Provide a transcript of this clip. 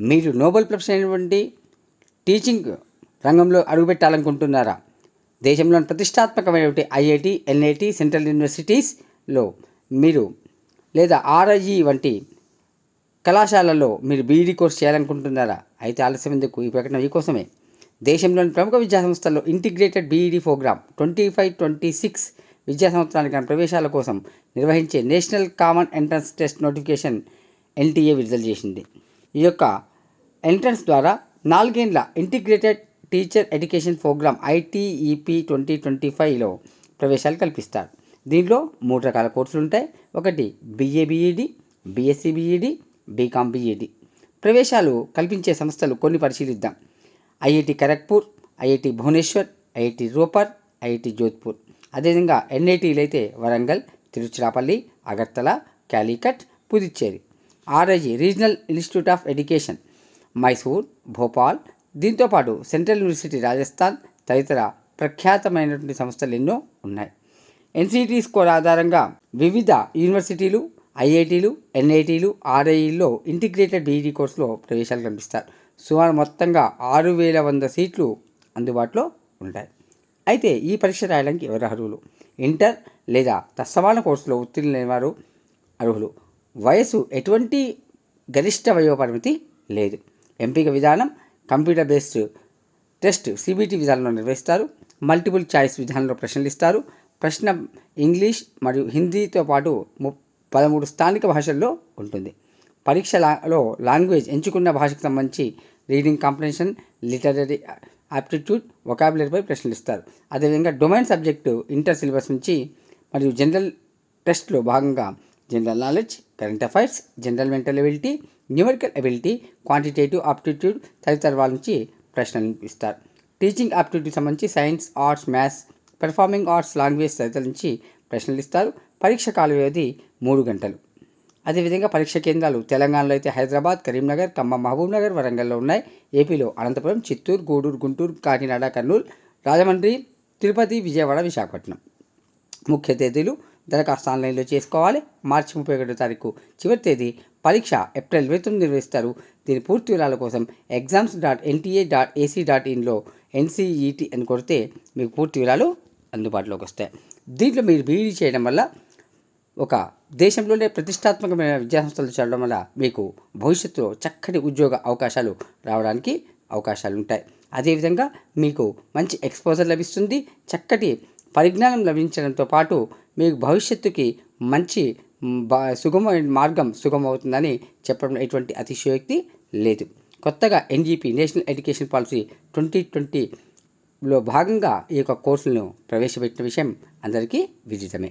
మీరు Nobel profession అయినటువంటి teaching రంగంలో అడుగుపెట్టాలనుకుంటున్నారా? దేశంలోని ప్రతిష్టాత్మకమైనటువంటి ఐఐటి ఎన్ఐటి సెంట్రల్ యూనివర్సిటీస్లో మీరు లేదా ఆర్ఐజీ వంటి కళాశాలలో మీరు బీఈడీ కోర్స్ చేయాలనుకుంటున్నారా? అయితే ఆలస్యం ఎందుకు? ఈ ప్రకటన మీకోసమే దేశంలోని ప్రముఖ విద్యా సంస్థల్లో integrated BEd programme twenty five twenty six విద్యా సంవత్సరానికి ప్రవేశాల కోసం నిర్వహించే national common entrance test notification NTA విడుదల చేసింది. ఈ యొక్క ఎంట్రన్స్ ద్వారా నాలుగేండ్ల integrated teacher education programme ITEP twenty twenty ఫైవ్లో ప్రవేశాలు కల్పిస్తారు. దీంట్లో మూడు రకాల కోర్సులు ఉంటాయి. ఒకటి BA BEd BSc BEd BCom BEd ప్రవేశాలు కల్పించే సంస్థలు కొన్ని పరిశీలిద్దాం. IIT Kharagpur IIT Bhubaneswar IIT Ropar IIT Jodhpur. అదేవిధంగా ఎన్ఐటీలు అయితే Warangal Tiruchirappalli Agartala Calicut Puducherry. RIE regional institute of education Mysore Bhopal. దీంతోపాటు సెంట్రల్ యూనివర్సిటీ రాజస్థాన్ తదితర ప్రఖ్యాతమైనటువంటి సంస్థలు ఎన్నో ఉన్నాయి. ఎన్సిటి స్కోర్ ఆధారంగా వివిధ యూనివర్సిటీలు ఐఐటీలు ఎన్ఐటీలు ఆర్ఐఈల్లో ఇంటిగ్రేటెడ్ బీఈడీ కోర్సులో ప్రవేశాలు కల్పిస్తారు సుమారు మొత్తంగా ఆరు వేల వంద సీట్లు అందుబాటులో ఉంటాయి. అయితే ఈ పరీక్ష రాయడానికి ఎవరు అర్హులు? ఇంటర్ లేదా తత్సమాన కోర్సులో ఉత్తీర్ణులైన వారు అర్హులు? వయసు ఎటువంటి గరిష్ట వయోపరిమితి లేదు. ఎంపిక విధానం కంప్యూటర్ బేస్డ్ టెస్ట్ సిబిటి విధానంలో నిర్వహిస్తారు. మల్టిపుల్ చాయిస్ విధానంలో ప్రశ్నలు ఇస్తారు ప్రశ్న ఇంగ్లీష్ మరియు హిందీతో పాటు ము పదమూడు స్థానిక భాషల్లో ఉంటుంది. పరీక్షలో లాంగ్వేజ్ ఎంచుకున్న భాషకు సంబంధించి రీడింగ్ కాంపిటీషన్ లిటరరీ ఆప్టిట్యూడ్ వొకాబులరీపై ప్రశ్నలు ఇస్తారు అదేవిధంగా డొమైన్ సబ్జెక్టు ఇంటర్ సిలబస్ నుంచి మరియు జనరల్ టెస్ట్లో భాగంగా general knowledge current affairs general mental ability numerical ability quantitative aptitude తదితర వాళ్ళ నుంచి ప్రశ్నలు ఇస్తారు. టీచింగ్ ఆప్టిట్యూడ్ సంబంధించి science arts maths performing arts language తదితర నుంచి ప్రశ్నలు ఇస్తారు. పరీక్ష కాల వ్యవధి మూడు గంటలు. అదేవిధంగా పరీక్ష కేంద్రాలు తెలంగాణలో అయితే హైదరాబాద్ కరీంనగర్ ఖమ్మం మహబూబ్ నగర్ వరంగల్లో ఉన్నాయి. ఏపీలో అనంతపురం చిత్తూరు గూడూరు గుంటూరు కాకినాడ కర్నూలు రాజమండ్రి తిరుపతి విజయవాడ విశాఖపట్నం. ముఖ్య తేదీలు దరఖాస్తు ఆన్లైన్లో చేసుకోవాలి. మార్చి ముప్పై ఒకటో తారీఖు చివరి తేదీ పరీక్ష ఏప్రిల్ ఇరవై తొమ్మిది నిర్వహిస్తారు. దీని పూర్తి వివరాల కోసం exams dot NTA dot AC dot ఇన్లో NCET అని కొడితే మీకు పూర్తి వివరాలు అందుబాటులోకి వస్తాయి. దీంట్లో మీరు బీఈడీ చేయడం వల్ల ఒక దేశంలోనే ప్రతిష్టాత్మకమైన విద్యాసంస్థలు చదవడం వల్ల మీకు భవిష్యత్తులో చక్కటి ఉద్యోగ అవకాశాలు రావడానికి అవకాశాలు ఉంటాయి. అదేవిధంగా మీకు మంచి ఎక్స్పోజర్ లభిస్తుంది. చక్కటి పరిజ్ఞానం లభించడంతో పాటు మీకు భవిష్యత్తుకి మంచి మ్, మార్గం సుగమవుతుందని చెప్పడం ఎటువంటి అతిశయోక్తి లేదు. కొత్తగా NEP national education policy twenty ట్వంటీలో భాగంగా ఈ యొక్క కోర్సులను ప్రవేశపెట్టిన విషయం అందరికీ విదితమే.